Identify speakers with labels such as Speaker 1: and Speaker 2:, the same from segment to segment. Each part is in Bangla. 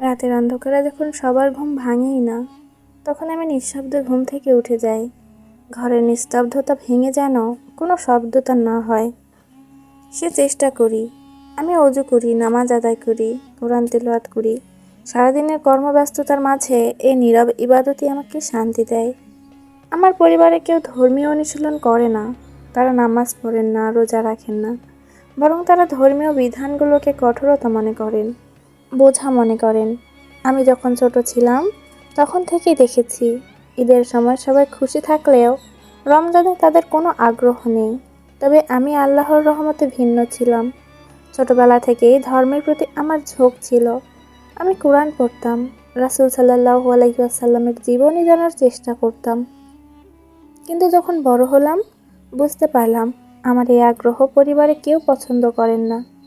Speaker 1: রাতের অন্ধকারে যখন সবার ঘুম ভাঙেই না, তখন আমি নিঃশব্দে ঘুম থেকে উঠে যাই। ঘরের নিস্তব্ধতা ভেঙে যেন কোনো শব্দতা না হয়। সে চেষ্টা করি, আমি অজু করি, নামাজ আদায় করি, কোরআন তেলোয়াত করি। সারাদিনের কর্মব্যস্ততার মাঝে এই নীরব ইবাদতই আমাকে শান্তি দেয়। আমার পরিবারে কেউ ধর্মীয় অনুশীলন করে না, তারা নামাজ পড়েন না, রোজা রাখেন না, বরং তারা ধর্মীয় বিধানগুলোকে কঠোরতা মনে করেন। বোঝা মনে করেন। আমি যখন ছোট ছিলাম, তখন থেকেই দেখেছি, ঈদের সময় সবাই খুশি থাকলেও রমজানে তাদের কোনো আগ্রহ নেই। তবে আমি আল্লাহর রহমতে ভিন্ন ছিলাম। ছোটবেলা থেকেই ধর্মের প্রতি আমার ঝোঁক ছিল। আমি কোরআন পড়তাম, রাসুল সাল্লাহ আলাইসাল্লামের জীবনী জানার চেষ্টা করতাম। কিন্তু যখন বড় হলাম, বুঝতে পারলাম, আমার এই আগ্রহ পরিবারে কেউ পছন্দ করেন না।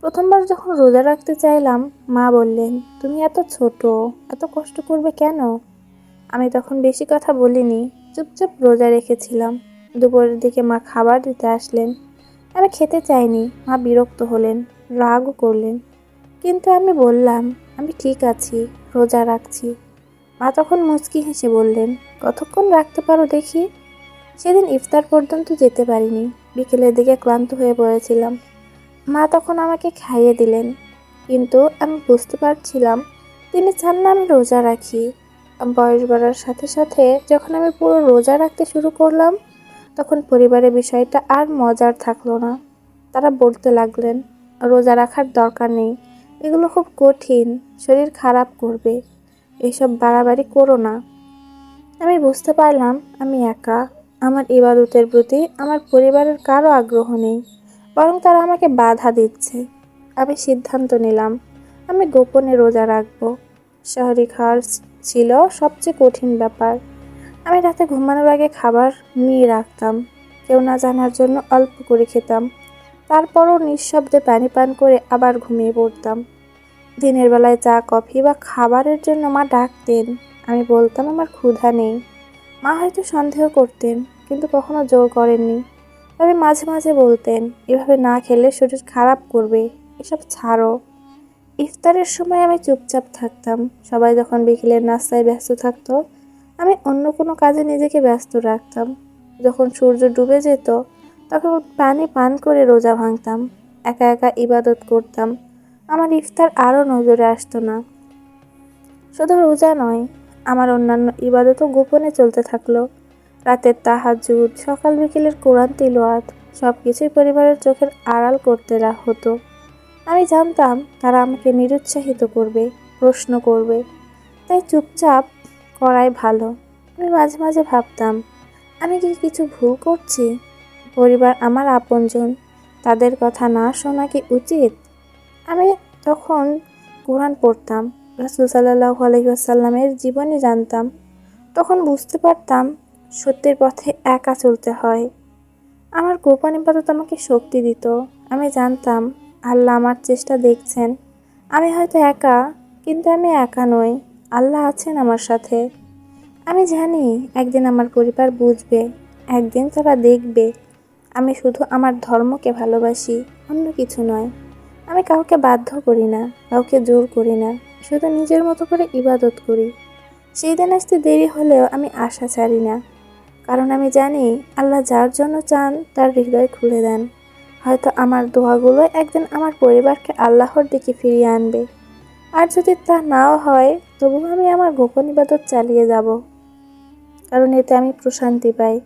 Speaker 1: প্রথমবার যখন রোজা রাখতে চাইলাম, মা বললেন, তুমি এত ছোট, এত কষ্ট করবে কেন? আমি তখন বেশি কথা বলিনি, চুপচাপ রোজা রেখেছিলাম। দুপুরের দিকে মা খাবার দিতে আসলেন। আমি খেতে চাইনি, মা বিরক্ত হলেন, রাগও করলেন। কিন্তু আমি বললাম, আমি ঠিক আছি, রোজা রাখছি। মা তখন মুচকি হেসে বললেন, কতক্ষণ রাখতে পারো দেখি? সেদিন ইফতার পর্যন্ত যেতে পারিনি। বিকেলের দিকে ক্লান্ত হয়ে পড়েছিলাম। মা তখন আমাকে খাইয়ে দিলেন। কিন্তু আমি বুঝতে পারছিলাম তিনি চান না আমি রোজা রাখি। বয়স বাড়ার সাথে সাথে যখন আমি পুরো রোজা রাখতে শুরু করলাম, তখন পরিবারের বিষয়টা আর মজার থাকল না। তারা বলতে লাগলেন, রোজা রাখার দরকার নেই। এগুলো খুব কঠিন, শরীর খারাপ করবে। এসব বাড়াবাড়ি করো না। আমি বুঝতে পারলাম আমি একা। আমার ইবাদতের প্রতি আমার পরিবারের কারও আগ্রহ নেই। বরং তারা আমাকে বাধা দিচ্ছে। আমি সিদ্ধান্ত নিলাম। আমি গোপনে রোজা রাখব। শহরি খাওয়ার ছিল সবচেয়ে কঠিন ব্যাপার। আমি রাতে ঘুমানোর আগে খাবার নিয়ে রাখতাম। কেউ না জানার জন্য অল্প করে খেতাম। তারপরও নিঃশব্দে পানি পান করে আবার ঘুমিয়ে পড়তাম। দিনের বেলায় চা, কফি বা খাবারের জন্য মা ডাকতেন। আমি বলতাম, আমার ক্ষুধা নেই। মা হয়তো সন্দেহ করতেন, কিন্তু কখনো জোর করেননি। তবে মাঝে মাঝে বলতেন, এভাবে না খেলে শরীর খারাপ করবে, এসব ছাড়ো। ইফতারের সময় আমি চুপচাপ থাকতাম। সবাই যখন বিকেলের নাস্তায় ব্যস্ত থাকতো, আমি অন্য কোনো কাজে নিজেকে ব্যস্ত রাখতাম। যখন সূর্য ডুবে যেত, তখন পানি পান করে রোজা ভাঙতাম। একা একা ইবাদত করতাম। আমার ইফতার আরও নজরে আসতো না। শুধু রোজা নয়, আমার অন্যান্য ইবাদতও গোপনে চলতে থাকল। রাতের তাহাজুদ, সকাল বিকেলের কোরআন তিলোয়াত সব কিছুই পরিবারের চোখের আড়াল করতে হতো আমি জানতাম তারা আমাকে নিরুৎসাহিত করবে, প্রশ্ন করবে। তাই চুপচাপ করাই ভালো। আমি মাঝে মাঝে ভাবতাম, আমি কি কিছু ভুল করছি? পরিবার আমার আপনজন, তাদের কথা না শোনা কি উচিত? আমি তখন কোরআন পড়তাম, রাসুল সাল্লাহ আলহিহাসাল্লামের জীবনী জানতাম। তখন বুঝতে পারতাম সত্যের পথে একা চলতে হয়। আমার গোপন ইবাদত আমাকে শক্তি দিত। আমি জানতাম, আল্লাহ আমার চেষ্টা দেখছেন। আমি হয়তো একা, কিন্তু আমি একা নই। আল্লাহ আছেন আমার সাথে। আমি জানি একদিন আমার পরিবার বুঝবে, একদিন তারা দেখবে। আমি শুধু আমার ধর্মকে ভালোবাসি, অন্য কিছু নয়। আমি কাউকে বাধ্য করি না, কাউকে জোর করি না, শুধু নিজের মতো করে ইবাদত করি। সেই দিন আসতে দেরি হলেও আমি আশা ছাড়ি না। কারণ আমি জানি আল্লাহ যার জন্য চান, তার হৃদয় খুলে দেন। হয়তো আমার দোয়াগুলো একদিন আমার পরিবারকে আল্লাহর দিকে ফিরিয়ে আনবে। আর যদি তা নাও হয়, তবুও আমি আমার গোপন ইবাদত চালিয়ে যাব। কারণ এতে আমি প্রশান্তি পাই।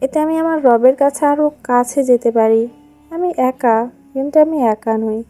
Speaker 1: এতে আমি আমার রবের কাছে আরও কাছে যেতে পারি। আমি একা, কিন্তু আমি একা নই।